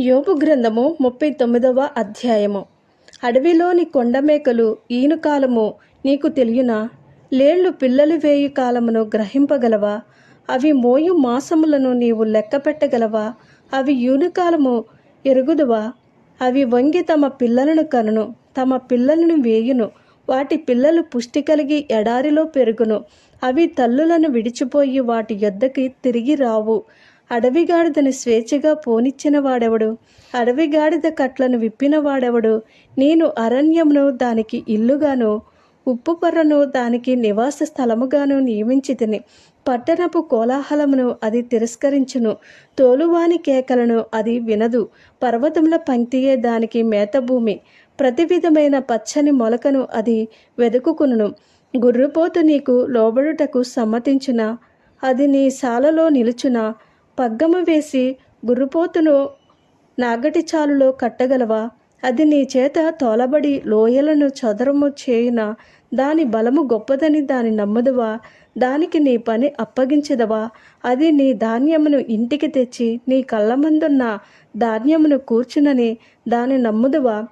యోబు గ్రంథము ముప్పై తొమ్మిదవ అధ్యాయము. అడవిలోని కొండమేకలు ఈను కాలము నీకు తెలియనా? లేళ్ళు పిల్లలు వేయు కాలమును గ్రహింపగలవా? అవి మోయు మాసములను నీవు లెక్క పెట్టగలవా? అవి యూనుకాలము ఎరుగుదువా? అవి వంగి తమ పిల్లలను కనును తమ పిల్లలను వేయును. వాటి పిల్లలు పుష్టి కలిగి ఎడారిలో పెరుగును. అవి తల్లులను విడిచిపోయి వాటి యొద్దకి తిరిగి రావు. అడవిగాడిదని స్వేచ్ఛగా పోనిచ్చిన వాడెవడు? అడవిగాడిద కట్లను విప్పిన వాడెవడు? నేను అరణ్యమును దానికి ఇల్లుగాను ఉప్పుపర్రను దానికి నివాస స్థలముగాను నియమించి తిని పట్టణపు కోలాహలమును అది తిరస్కరించును. తోలువాని కేకలను అది వినదు. పర్వతముల పంక్తియే దానికి మేతభూమి. ప్రతి విధమైన పచ్చని మొలకను అది వెదుకుకును గుర్రుపోతు నీకు లోబడుటకు సమ్మతించున? అది నీ శాలలో నిలుచున? పగ్గము వేసి గుర్రుపోతును నాగటి చాలులో కట్టగలవా? అది నీ చేత తోలబడి లోయలను చదరము చేయున? దాని బలము గొప్పదని దాని నమ్మదువా? దానికి నీ పని అప్పగించదవా? అది నీ ధాన్యమును ఇంటికి తెచ్చి నీ కళ్ళ ముందున్న ధాన్యమును కూర్చునని దాని నమ్ముదువా?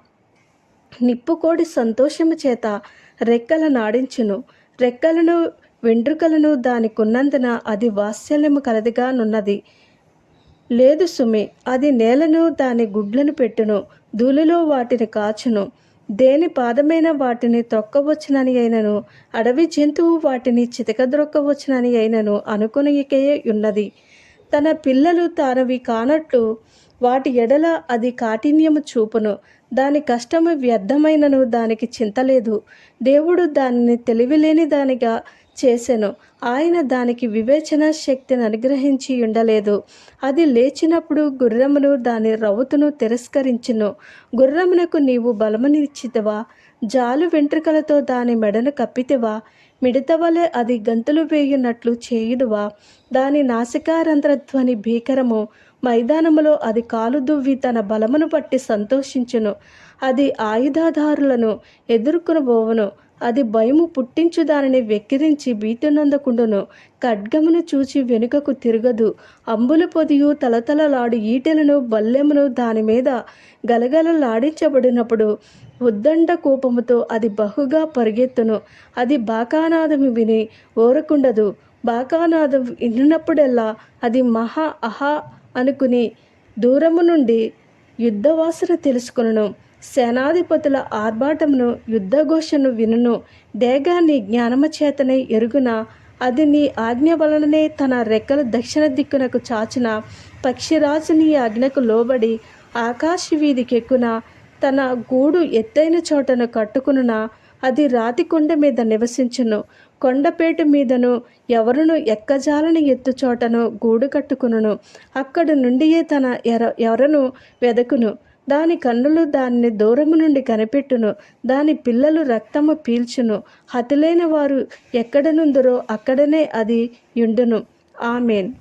నిప్పుకోడి సంతోషము చేత రెక్కల నాడించును. రెక్కలను వెంట్రుకలను దానికున్నందున అది వాత్సల్యము కలదిగానున్నది లేదు సుమి అది నేలను దాని గుడ్లను పెట్టును ధూళిలో వాటిని కాచును. దేని పాదమైన వాటిని తొక్కవచ్చునని అయినను అడవి జంతువు వాటిని చితకద్రొక్కవచ్చునని అయినను అనుకునికే ఉన్నది. తన పిల్లలు తానవి కానట్లు వాటి ఎడల అది కాఠిన్యము చూపును. దాని కష్టము వ్యర్థమైనను దానికి చింతలేదు దేవుడు దానిని తెలివిలేని దానిగా చేసెను. ఆయన దానికి వివేచన శక్తిని అనుగ్రహించి ఉండలేదు. అది లేచినప్పుడు గుర్రమును దాని రౌతును తిరస్కరించును. గుర్రమునకు నీవు బలమునిచ్చితవా? జాలు వెంట్రుకలతో దాని మెడను కప్పితివా? మిడతవలే అది గంతులు వేయున్నట్లు చేయుదువా? దాని నాసికారంధ్రధ్వని భీకరము మైదానములో అది కాలు దువ్వి తన బలమును బట్టి సంతోషించును. అది ఆయుధాధారులను ఎదుర్కొనబోవును. అది భయము పుట్టించు దానిని వెక్కిరించి భీతినందకుండును ఖడ్గమును చూచి వెనుకకు తిరగదు. అంబుల పొదియు తలతలలాడు ఈటెలను బల్లెమును దాని మీద గలగలలాడించబడినప్పుడు ఉద్దండ కోపముతో అది బహుగా పరిగెత్తును. అది బాకానాదము విని ఓరకుండదు. బాకానాదం విన్నప్పుడల్లా అది మహా అహా అనుకుని దూరము నుండి యుద్ధవాసన తెలుసుకొనును. సేనాధిపతుల ఆర్భాటమును యుద్ధఘోషను వినును. దేగాన్ని జ్ఞానమచేతనే ఎరుగున? అది నీ ఆజ్ఞ వలననే తన రెక్కలు దక్షిణ దిక్కునకు చాచిన. పక్షిరాజు నీ ఆజ్ఞకు లోబడి ఆకాశ వీధికెక్కున తన గూడు ఎత్తైన చోటను కట్టుకునున? అది రాతి కొండ మీద నివసించును. కొండపేట మీదను ఎవరును ఎక్కజాలని ఎత్తు చోటను గూడు కట్టుకును అక్కడి నుండియే తన ఎర ఎవరను వెదకును. దాని కన్నులు దాన్ని దూరము నుండి కనిపెట్టును. దాని పిల్లలు రక్తము పీల్చును. హతులైన వారు ఎక్కడనుందరో అక్కడనే అది యుండును. ఆమెన్.